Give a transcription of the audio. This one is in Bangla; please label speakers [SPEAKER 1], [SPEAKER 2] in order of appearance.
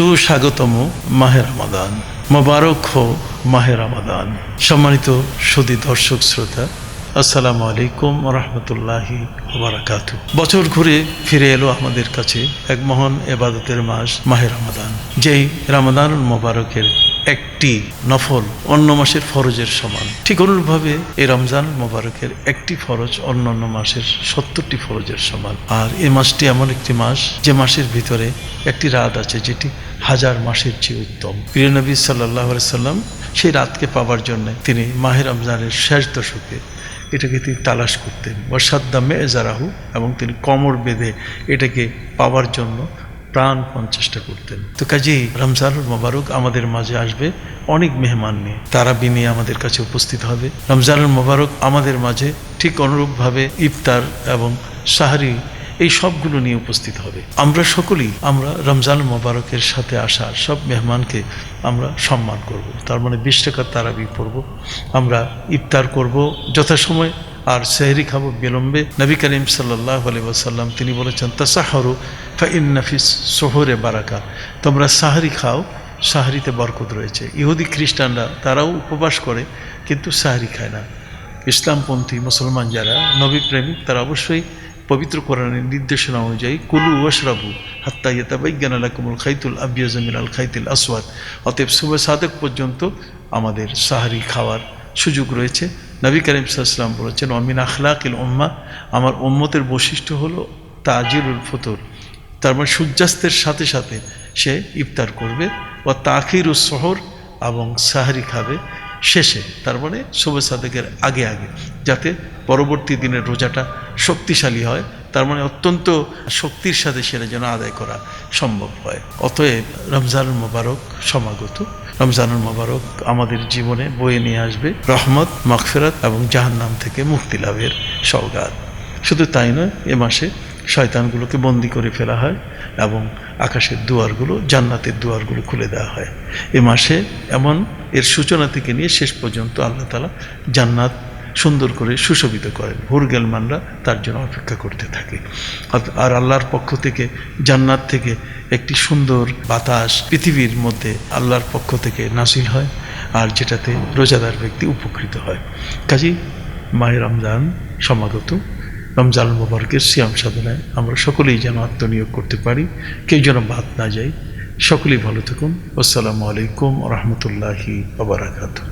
[SPEAKER 1] সুস্বাগতম মাহের রমাদান। মোবারক হো মাহের রমাদান। সম্মানিত সুদী দর্শক শ্রোতা, আসসালামু আলাইকুম রহমতুল্লাহি বারাকাত বছর ঘুরে ফিরে এলো আমাদের কাছে এক মহান এবাদতের মাস মাহে রমাদান, যেই রামাদান মোবারকের একটি নফল অন্য মাসের ফরজের সমান। ঠিক অনুরূপভাবে এই রমজান মোবারকের একটি ফরজ অন্য অন্য মাসের সত্তরটি ফরজের সমান। আর এই মাসটি এমন একটি মাস, যে মাসের ভিতরে একটি রাত আছে, যেটি হাজার মাসের চেয়ে উত্তম। প্রিয় নবী সাল্লাহ সাল্লাম সেই রাতকে পাওয়ার জন্য তিনি মাহের রমজানের শেষ দশকে এটাকে তিনি তালাশ করতেন। ওয়াসাদ্দামে এজারাহু এবং তিনি কমর বেঁধে এটাকে পাওয়ার জন্য প্রাণপণ চেষ্টা করতেন। তো কাজেই রমজানুল মোবারক আমাদের মাঝে আসবে অনেক মেহমান নিয়ে। তারা বিনিয়ে আমাদের কাছে উপস্থিত হবে। রমজানুল মোবারক আমাদের মাঝে ঠিক অনুরূপভাবে ইফতার এবং সাহারি এই সবগুলো নিয়ে উপস্থিত হবে। আমরা সকলেই আমরা রমজান মোবারকের সাথে আসা সব মেহমানকে আমরা সম্মান করব। তার মানে বিশ টাকার তারাবি পড়ব। আমরা ইফতার করব যথাসময় আর সেহরি খাব বিলম্বে। নবী করিম সাল্লাহ আলি ওসাল্লাম তিনি বলেছেন তাসাহরু ফাইন্নাফিস সোহরে বারাকা। তোমরা সাহারি খাও, সাহারিতে বরকত রয়েছে। ইহুদি খ্রিস্টানরা তারাও উপবাস করে, কিন্তু সাহারি খায় না। ইসলামপন্থী মুসলমান যারা, নবী প্রেমিক, তারা অবশ্যই পবিত্র কোরআনের নির্দেশনা অনুযায়ী, কুলু ওয়াশরাবু হাত্তা ইয়াতাবাইজ্ঞান আলাকুমুল খাইতুল আবিয়াজমিন আল খাইতুল আসওয়াদ। অতএব শুভ সাদেক পর্যন্ত আমাদের সাহারি খাওয়ার সুযোগ রয়েছে। নবী করিম সাল্লাম বলেছেন অমিন আখলাকিল উম্মা আমার উম্মতের বৈশিষ্ট্য হলো তাজিরুল ফতুর। তার মানে সূর্যাস্তের সাথে সাথে সে ইফতার করবে বা তাখির ও শহর এবং সাহারি খাবে শেষে। তার মানে শুভ সাদেকের আগে আগে, যাতে পরবর্তী দিনের রোজাটা শক্তিশালী হয় তার মানে অত্যন্ত শক্তির সাথে সেটা যেন আদায় করা সম্ভব হয়। অতএব রমজানুল মোবারক সমাগত। রমজানুল মোবারক আমাদের জীবনে বয়ে নিয়ে আসবে রহমত, মাগফেরাত এবং জাহান্নাম থেকে মুক্তি লাভের সৌগাত শুধু তাই নয়, এ মাসে শয়তানগুলোকে বন্দি করে ফেলা হয় এবং আকাশের দুয়ারগুলো, জান্নাতের দুয়ারগুলো খুলে দেওয়া হয়। এ মাসে এমন এর সূচনা থেকে নিয়ে শেষ পর্যন্ত আল্লাহ তালা জান্নাত সুন্দর করে সুশোভিত করেন হুরগেলমানরা তার জন্য অপেক্ষা করতে থাকে। আর- আল্লাহর পক্ষ থেকে, জান্নাত থেকে একটি সুন্দর বাতাস পৃথিবীর মধ্যে আল্লাহর পক্ষ থেকে নাসিল হয় আর যেটাতে রোজাদার ব্যক্তি উপকৃত হয়। কাজেই মায়ের রমজান সমাগত। রমজান মোবারকের সিয়াম সাধনায় আমরা সকলেই যেন আত্মনিয়োগ করতে পারি। কেউ যেন বাদ না যাই সকলেই ভালো থাকুন। আসসালামু আলাইকুম রহমতুল্লাহি আবরাকাত